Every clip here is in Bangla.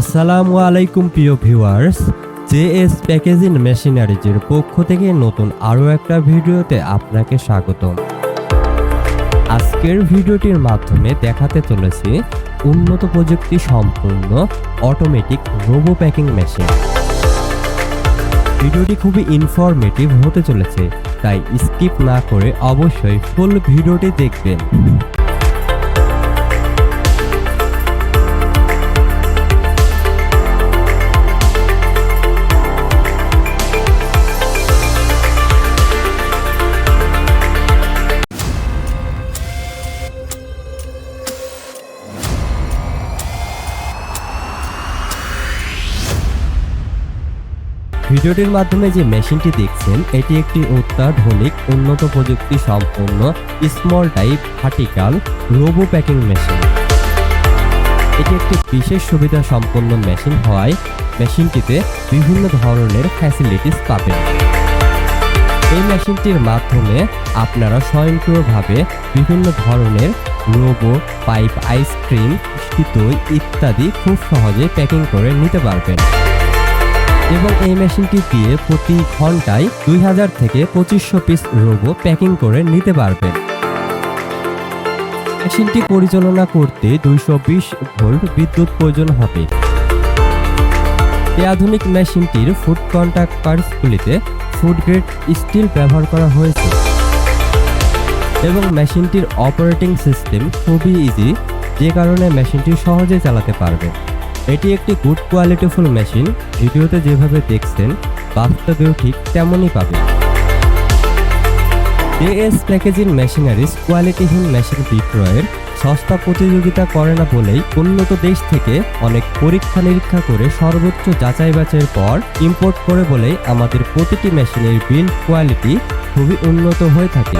আসসালামু আলাইকুম প্রিয় ভিউয়ার্স, জেএস প্যাকেজিং মেশিনারিজের পক্ষ থেকে নতুন আরও একটা ভিডিওতে আপনাকে স্বাগতম। আজকের ভিডিওটির মাধ্যমে দেখাতে চলেছি উন্নত প্রযুক্তি সম্পূর্ণ অটোমেটিক রোবো প্যাকিং মেশিন ভিডিওটি খুবই ইনফরমেটিভ হতে চলেছে, তাই স্কিপ না করে অবশ্যই ফুল ভিডিওটি দেখবেন। ভিডিওটির মাধ্যমে যে মেশিনটি দেখছেন, এটি একটি অত্যাধুনিক, উন্নত প্রযুক্তি সম্পন্ন small type vertical robo packing machine এটি একটি বিশেষ সুবিধা সম্পন্ন মেশিন হওয়ায় মেশিনটিতে বিভিন্ন ধরনের ফ্যাসিলিটিস পাবেন। এই মেশিনটির মাধ্যমে আপনারা স্বয়ংক্রিয়ভাবে বিভিন্ন ধরনের রোবো পাইপ আইসক্রিম শীতই ইত্যাদি খুব সহজে প্যাকিং করে নিতে পারবেন। এবং এই মেশিনটি দিয়ে প্রতি ঘন্টায় দুই হাজার থেকে পঁচিশশো পিস রোবো প্যাকিং করে নিতে পারবেন মেশিনটি পরিচালনা করতে দুইশো বিশ ভোল্ট বিদ্যুৎ প্রয়োজন হবে। এই আধুনিক মেশিনটির ফুড কন্ট্যাক্ট পার্টসগুলিতে ফুড গ্রেড স্টিল ব্যবহার করা হয়েছে। এবং মেশিনটির অপারেটিং সিস্টেম খুবই ইজি যে কারণে মেশিনটি সহজে চালাতে পারবেন এটি একটি গুড কোয়ালিটিফুল মেশিন ভিডিওতে যেভাবে দেখছেন, বাস্তবেও ঠিক তেমনই পাবেন। এএস প্যাকেজিং মেশিনারিজ কোয়ালিটিহীন মেশিন বিক্রয়ের সস্তা প্রতিযোগিতা করে না বলেই উন্নত দেশ থেকে অনেক পরীক্ষা নিরীক্ষা করে সর্বোচ্চ যাচাই বাছাইয়ের পর ইম্পোর্ট করে বলেই আমাদের প্রতিটি মেশিনের বিল্ড কোয়ালিটি খুবই উন্নত হয়ে থাকে।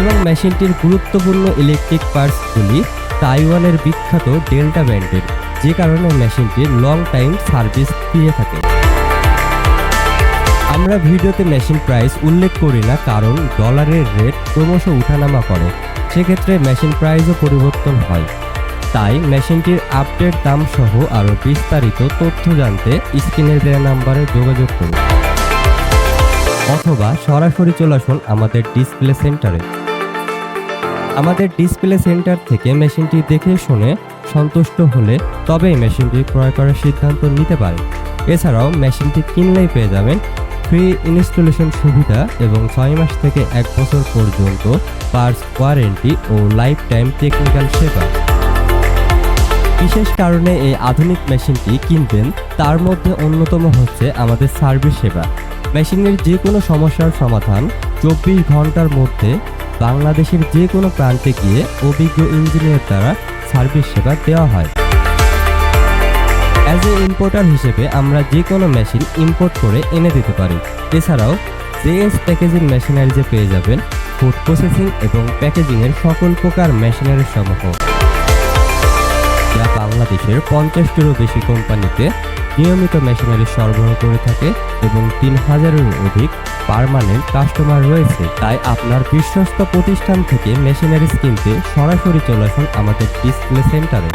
এবং মেশিনটির গুরুত্বপূর্ণ ইলেকট্রিক পার্টসগুলি তাইওয়ানের বিখ্যাত ডেল্টা ব্র্যান্ডের, যে কারণে মেশিনটি লং টাইম সার্ভিস দিয়ে থাকে। আমরা ভিডিওতে মেশিন প্রাইস উল্লেখ করি না, কারণ ডলারের রেট ক্রমশ উঠানামা করে। সেক্ষেত্রে মেশিন প্রাইসও পরিবর্তন হয়। তাই মেশিনটির আপডেট দাম সহ আরও বিস্তারিত তথ্য জানতে স্ক্রিনে দেওয়া নাম্বারে যোগাযোগ করুন। অথবা সরাসরি চলে আসুন আমাদের ডিসপ্লে সেন্টারে আমাদের ডিসপ্লে সেন্টার থেকে মেশিনটি দেখে শুনে সন্তুষ্ট হলে তবেই মেশিনটি ক্রয় করার সিদ্ধান্ত নিতে পারেন এছাড়াও মেশিনটি কিনলেই পেয়ে যাবেন ফ্রি ইনস্টলেশন সুবিধা এবং ছয় মাস থেকে এক বছর পর্যন্ত পার্টস ওয়ারেন্টি ও লাইফ টাইম টেকনিক্যাল সেবা। বিশেষ কারণে এই আধুনিক মেশিনটি কিনবেন, তার মধ্যে অন্যতম হচ্ছে আমাদের সার্ভিস সেবা। মেশিনের যে কোনো সমস্যার সমাধান চব্বিশ ঘণ্টার মধ্যে বাংলাদেশের যে কোনো প্রান্তে গিয়ে অভিজ্ঞ ইঞ্জিনিয়ার দ্বারা সার্ভিস সেবা দেওয়া হয়। অ্যাজ এ ইম্পোর্টার হিসেবে আমরা যে কোনো মেশিন ইম্পোর্ট করে এনে দিতে পারি। এছাড়াও জেএস প্যাকেজিং মেশিনারিজে পেয়ে যাবেন ফুড প্রসেসিং এবং প্যাকেজিংয়ের সকল প্রকার মেশিনারি সমূহ। যা বাংলাদেশের পঞ্চাশটিরও বেশি কোম্পানিতে নিয়মিত মেশিনারি সরবরাহ করে থাকে এবং তিন হাজারেরও অধিক পারমানেন্ট কাস্টমার রয়েছে। তাই আপনার বিশ্বস্ত প্রতিষ্ঠান থেকে মেশিনারিজ কিনতে সরাসরি চলে আসুন আমাদের ডিসপ্লে সেন্টারে